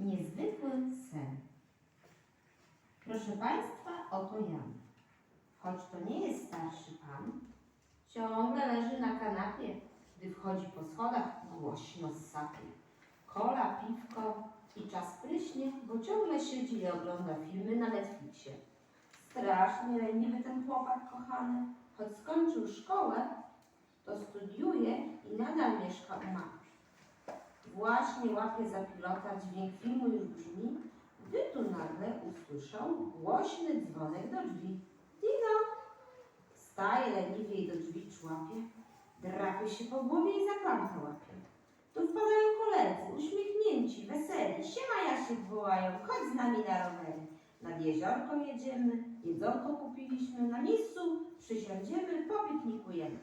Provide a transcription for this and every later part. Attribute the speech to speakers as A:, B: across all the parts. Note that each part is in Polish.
A: Niezwykły sen. Proszę Państwa, oto Jan. Choć to nie jest starszy pan, ciągle leży na kanapie, gdy wchodzi po schodach, głośno sapie. Kola, piwko i czas pryśnie, bo ciągle siedzi i ogląda filmy na Netflixie. Strasznie leniwy ten chłopak kochany. Choć skończył szkołę, to studiuje i nadal. Właśnie łapie za pilota, dźwięk filmu już brzmi, gdy tu nagle usłyszał głośny dzwonek do drzwi. Dino! Wstaje leniwie i do drzwi człapie, drapie się po głowie i za łapie. Tu wpadają koledzy, uśmiechnięci, weseli. Siema Jasiek wołają, chodź z nami na rowery. Nad jeziorko jedziemy, jedzonko kupiliśmy, na miejscu przysiądziemy, popiknikujemy.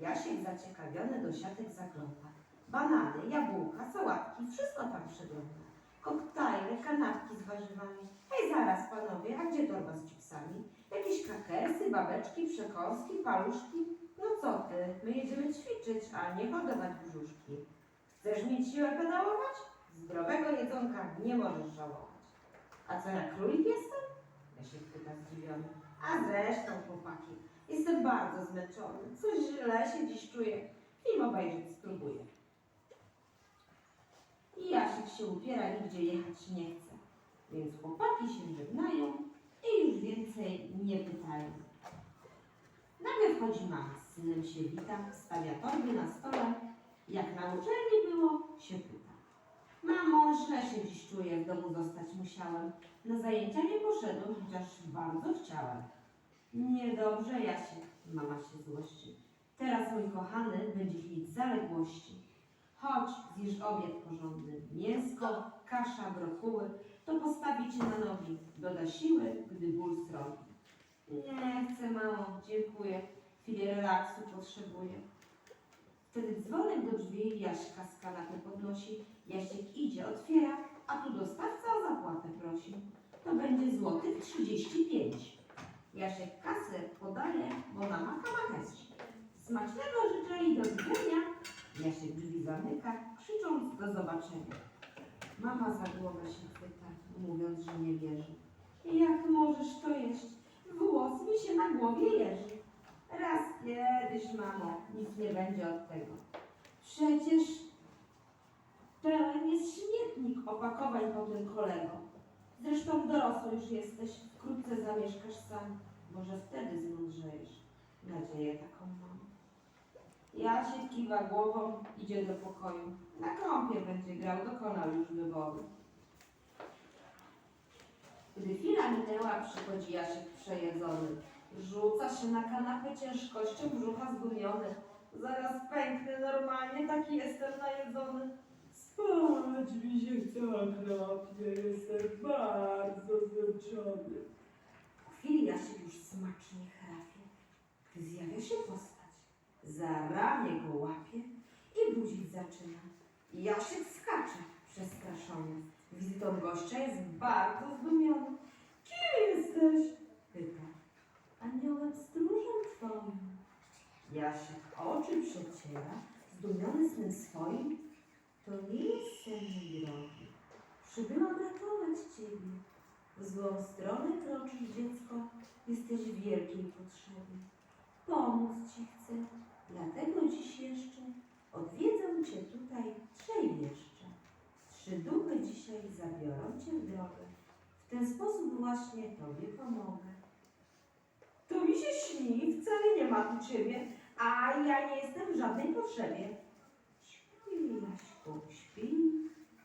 A: Jasiek zaciekawiony do siatek zagląda. Banany, jabłka, sałatki, wszystko tam przegląda. Koktajle, kanapki z warzywami. Hej, zaraz panowie, a gdzie torba z chipsami? Jakieś krakersy, babeczki, przekąski, paluszki? No co ty, my jedziemy ćwiczyć, a nie hodować brzuszki. Chcesz mieć siłę pedałować? Zdrowego jedzonka nie możesz żałować. A co, ja królik jestem? Się pyta zdziwiony. A zresztą, chłopaki, jestem bardzo zmęczony. Coś źle się dziś czuję. Film obejrzeć spróbuję. I się upiera, nigdzie jechać nie chce. Więc chłopaki się żegnają i już więcej nie pytają. Nagle wchodzi mama z synem się wita, stawia torby na stole. Jak na uczelni było, się pyta. Mamo, źle się dziś czuję, w domu zostać musiałem. Na zajęcia nie poszedłem, chociaż bardzo chciałem. Niedobrze, Jasiek, mama się złości. Teraz, mój kochany, będziesz mieć zaległości. Chodź, zjesz obiad porządny. Mięsko, kasza, brokuły, to postawi cię na nogi. Doda siły, gdy ból srogi. Nie chcę, mamo, dziękuję. Chwilę relaksu potrzebuję. Wtedy dzwonek do drzwi Jaśka z kanapy podnosi. Jasiek idzie, otwiera, a tu dostawca o zapłatę prosi. To będzie złotych 35. Jasiek kasę podaje, bo mama kama chęci. Smacznego życzę i do widzenia. Jasiek zamyka, krzycząc do zobaczenia. Mama za głowę się chwyta, mówiąc, że nie wierzy. Jak możesz to jeść? Włos mi się na głowie jeży. Raz kiedyś, mamo, nic nie będzie od tego. Przecież pełen jest śmietnik opakowań po tym kolego. Zresztą dorosły już jesteś, wkrótce zamieszkasz sam. Może wtedy zmądrzejesz. Nadzieję taką mam. Jasiek kiwa głową, idzie do pokoju. Na kąpie będzie grał, dokonał już wyboru. Gdy chwila minęła, przychodzi Jasiek przejedzony. Rzuca się na kanapę ciężkością brzucha zgubiony. Zaraz pęknę normalnie, taki jestem najedzony.
B: Spać mi się chce okropnie, jestem bardzo zmęczony.
A: Po chwili Jasiek już smacznie chrapie, gdy zjawia się postać. Za ramię go łapie i budzić zaczyna. Jasiek skacze, przestraszony. Wizytą gościa jest bardzo zdumiony. Kim jesteś? Pyta. Aniołem stróżem twoim. Jasiek oczy przeciera, zdumiony snem swoim. To nie jest sen mój drogi. Przybyłam ratować ciebie. W złą stronę kroczysz, dziecko, jesteś w wielkiej potrzebie. Pomóc ci chcę, dlatego dziś jeszcze odwiedzę cię tutaj trzej wieszcze. Trzy duchy dzisiaj zabiorą cię w drogę. W ten sposób właśnie tobie pomogę. To mi się śni, wcale nie ma tu ciebie, a ja nie jestem w żadnej potrzebie. Śpi, Jaśku, śpi,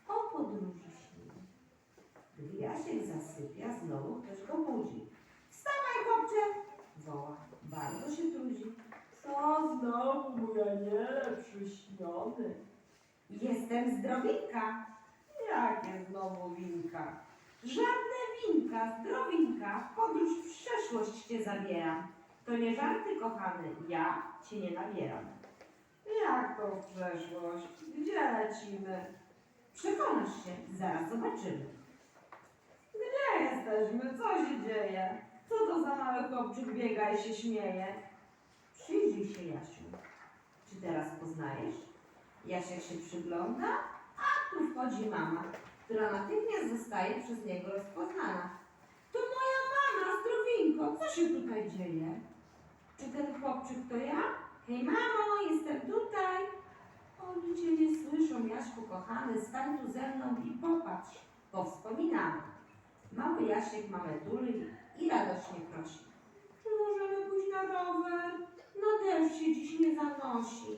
A: o podróży śni. Gdy Jasiek zasypia, znowu ktoś go budzi. Wstawaj, chłopcze! Woła, bardzo się trudzi.
B: Co znowu, mój aniele przyśniony?
A: Jestem zdrowinka. Jakie znowu winka? Żadne winka, zdrowinka. W Podróż w przeszłość cię zabieram. To nie żarty, kochany, ja cię nie nabieram. Jak to w przeszłość? Gdzie lecimy? Przekonasz się, zaraz zobaczymy. Gdzie jesteśmy? Co się dzieje? Co to za mały chłopczyk biega i się śmieje? Przyjrzyj się, Jasiu. Czy teraz poznajesz? Jasiek się przygląda, a tu wchodzi mama. która natychmiast zostaje przez niego rozpoznana. To moja mama, zdrowinko, co się tutaj dzieje? Czy ten chłopczyk to ja? Hej mamo, jestem tutaj. Oni cię nie słyszą, Jaśku kochany, stań tu ze mną i popatrz, bo wspominamy. Mały Jasiek mamę tuli i radośnie prosi. Czy możemy pójść na rower? No deszcz się dziś nie zanosi.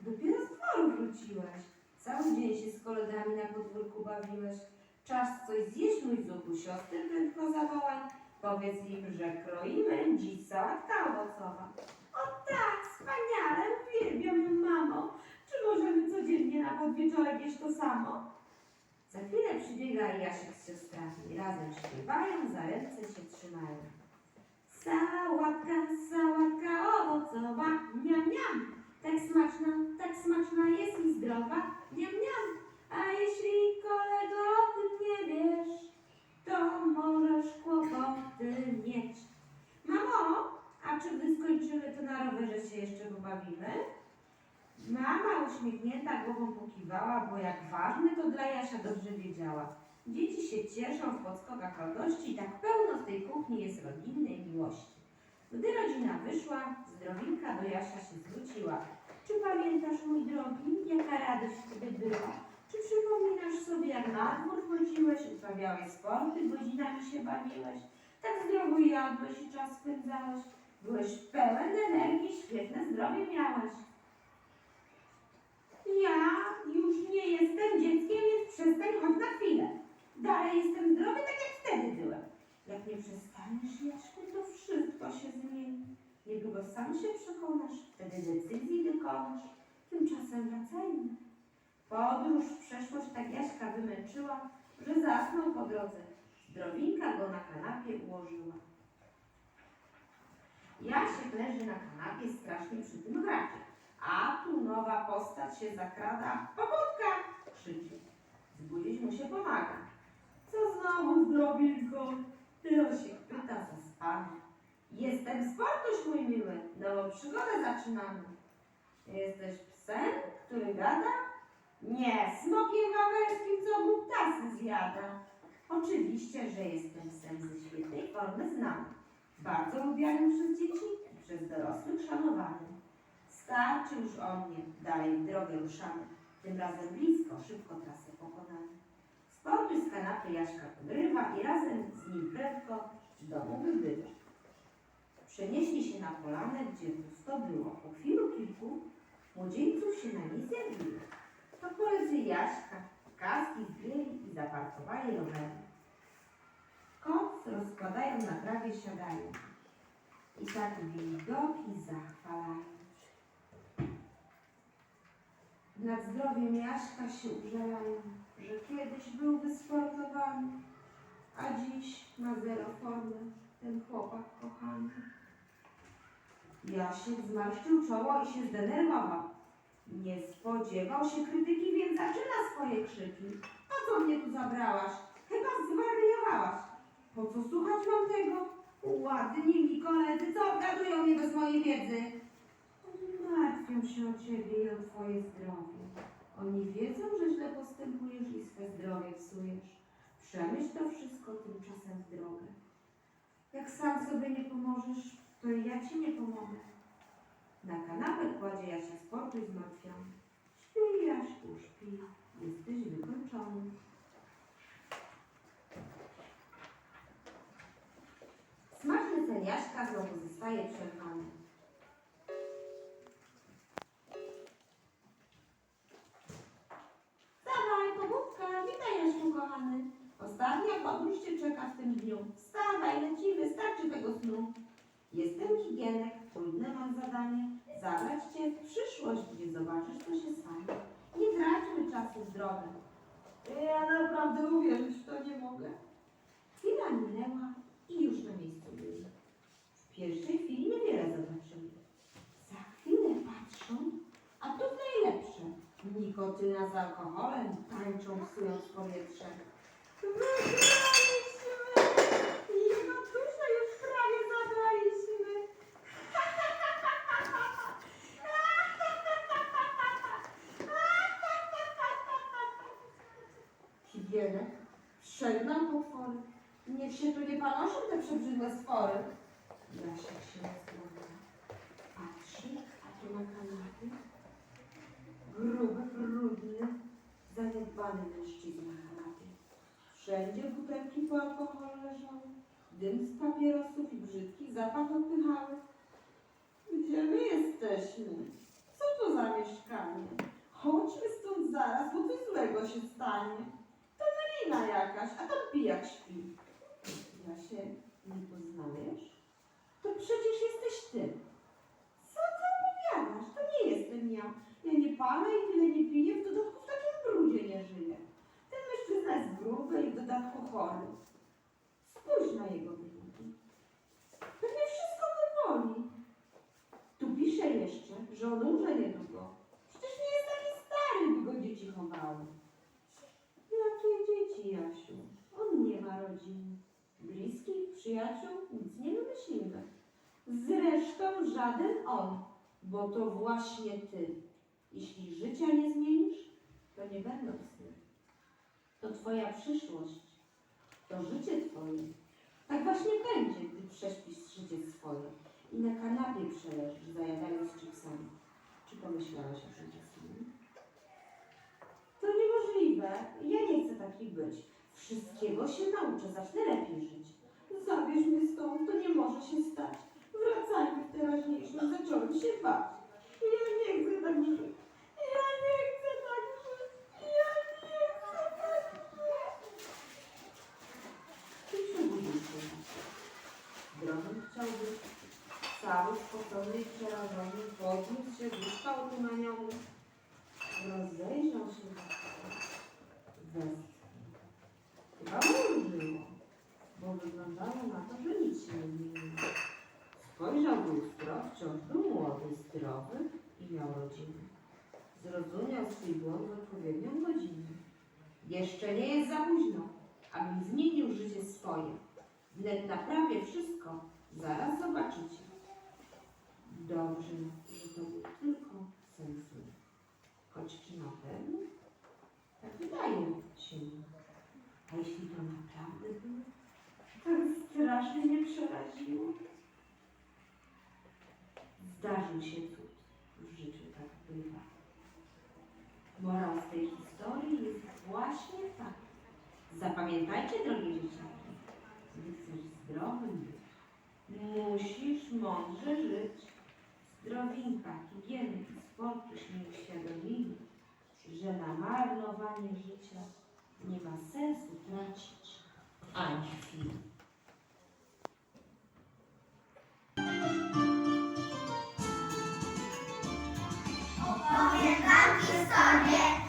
A: Dopiero z dworu wróciłeś. Cały dzień się z kolegami na podwórku bawiłeś. Czas coś zjeść, mój zuchu, siostry prędko zawołaj. Powiedz im, że kroimy dziś sałatka owocowa. O tak, wspaniale, uwielbiam ją, mamo. Czy możemy codziennie na podwieczorek jeść to samo? Za chwilę przybiega Jasiek z siostrami. Razem śpiewają, za ręce się trzymają. Sałatka, sałatka owocowa, niam, niam. Tak smaczna, tak smaczna jest i zdrowa, niam, niam. A jeśli kolego o tym nie wiesz, to możesz kłopoty mieć. Mamo, a czy gdy skończymy, to na rowerze się jeszcze pobawimy? Mama uśmiechnięta głową pokiwała, bo jak ważne to dla Jasia dobrze wiedziała. Dzieci się cieszą w podskokach radości tak pełno w tej kuchni jest rodzinnej miłości. Gdy rodzina wyszła, zdrowinka do Jasia się zwróciła. Czy pamiętasz, mój drogi, jaka radość wtedy była? Czy przypominasz sobie, jak na dwór chodziłeś, uprawiałeś sporty, godzinami się bawiłeś? Tak zdrowo jadłeś i czas spędzałeś. Byłeś pełen energii, świetne zdrowie miałeś. Ja już nie jestem dzieckiem, więc przestań choć na chwilę. Dalej jestem zdrowy, tak jak wtedy byłem. Jak nie przestaniesz, Jaszku, to wszystko się zmieni. Niedługo sam się przekonasz, wtedy decyzji dokonasz. Tymczasem wracajmy. Podróż w przeszłość tak Jaśka wymęczyła, że zasnął po drodze. Zdrowinka go na kanapie ułożyła. Jasiek leży na kanapie strasznie przy tym gracie. A tu nowa postać się zakrada. Pobudka! krzyczy. Zbudzić mu się pomaga. Co znowu zdrowinko? Jasiek pyta zaspany. Jestem sportuś mój miły. Nową przygodę zaczynamy. Jesteś psem, który gada? Nie, smokiem wawerskim, co mu ptasy zjada. Oczywiście, że jestem psem ze świetnej formy znany. Bardzo lubianym przez dzieci i przez dorosłych szanowanym. Starczy już o mnie, dalej w drogę ruszamy. Tym razem blisko, szybko trasę pokonamy. Sportuj z kanapy Jaśka podrywa i razem z nim prędko z domu wybywa. Przenieśli się na polanę, gdzie pusto było. Po chwilu kilku młodzieńców się na nie zjawiło. To koledzy Jaśka, kaski zdjęli i zaparkowali rowery. Koc rozkładają na trawie, siadają. I tak widoki zachwalają. Nad zdrowiem Jaśka się użalają, że kiedyś był wysportowany, a dziś ma zero formy ten chłopak kochany. Jasiek zmarszczył czoło i się zdenerwował. Nie spodziewał się krytyki, więc zaczyna swoje krzyki. Po co mnie tu zabrałaś? Chyba zwariowałaś. Po co słuchać mam tego? Ładni mi koledzy, co obgadują mnie bez mojej wiedzy? Martwią się o ciebie i o twoje zdrowie. Oni wiedzą, że źle postępujesz i swe zdrowie psujesz. Przemyśl to wszystko tymczasem w drogę. Jak sam sobie nie pomożesz, to i ja ci nie pomogę. Na kanapę kładzie Jasia sportu zmartwiony. Śpi, Jaśku, śpi. Jesteś wykończony. Smaczny sen Jaśka znowu zostaje przerwany. Tym dniu. Wstawaj, lecimy, starczy tego snu. Jestem higienek, trudne mam zadanie. Zabrać cię w przyszłość, gdzie zobaczysz, co się stanie. Nie traćmy czasu drogę. Ja naprawdę uwierzyć w to nie mogę. Chwila minęła i już na miejscu byli. W pierwszej chwili niewiele zobaczyli. Za chwilę patrzą, a to najlepsze. Nikotyna z alkoholem tańczą, psując powietrze. Wygraliśmy! Niech się tu nie panoszą te przebrzydłe stwory. Jasiek się rozgląda. Patrzy, a tu na kanapie gruby, brudny, zaniedbany mężczyzna na kanapie. Wszędzie butelki po alkoholu leżały, dym z papierosów i brzydki zapach odpychały. Gdzie my jesteśmy? Co to za mieszkanie? Chodźmy stąd zaraz, bo coś złego się stanie. To melina jakaś, a tam pijak śpi. Ja się nie poznajesz? To przecież jesteś ty. Co ty opowiadasz? To nie jestem ja. Ja nie palę i tyle nie piję, w dodatku w takim brudzie nie żyję. Ten mężczyzna jest gruby i w dodatku chory. Spójrz na jego wyniki. Pewnie wszystko go boli. Tu pisze jeszcze, że on umrze niedługo. Przecież nie jest taki stary, by go dzieci chowały. Jakie dzieci, Jasiu? On nie ma rodziny. Bliskich, przyjaciół, nic nie wymyślimy. Zresztą żaden on, bo to właśnie ty. Jeśli życia nie zmienisz, to nie będą sny. To twoja przyszłość, to życie twoje. Tak właśnie będzie, gdy prześpisz życie swoje i na kanapie przeleżysz, zajadając chipsami. Czy pomyślałaś o takim? To niemożliwe. Ja nie chcę taki być. Wszystkiego się nauczę, zacznę lepiej żyć. Zabierz mnie stąd, to nie może się stać. Wracajmy w teraźniejszym, zacząłem się bać. Ja nie chcę tak żyć. Ja nie chcę tak żyć. Ja nie chcę tak żyć. Przebudził się. Zdrowym chciał być. Cały spocony i przerażony, podniósł się, wyszła otumaniony. Rozejrzał się wokół. Westchnął. Chyba ulżyło, bo wyglądało na to, że nic się nie zmieniło. Spojrzał w lustro, wciąż był młody, zdrowy i miał rodzinę. Zrozumiał swój błąd w odpowiednią godzinę. Jeszcze nie jest za późno, abym zmienił życie swoje. Wnet naprawię wszystko, zaraz zobaczycie. Dobrze, że to był tylko sen snu. Choć czy na pewno? Tak wydaje się. A jeśli to naprawdę było, tak strasznie mnie przeraziło. Zdarzył się cud. W życiu tak bywa. Morał z tej historii jest właśnie tak. Zapamiętajcie, drogie dzieciaki, gdy chcesz zdrowym być, musisz mądrze żyć. Zdrowinka, higieny i sportuś mi uświadomili, że na marnowanie życia nie ma sensu tracić ani chwili.
C: Opowiem wam historię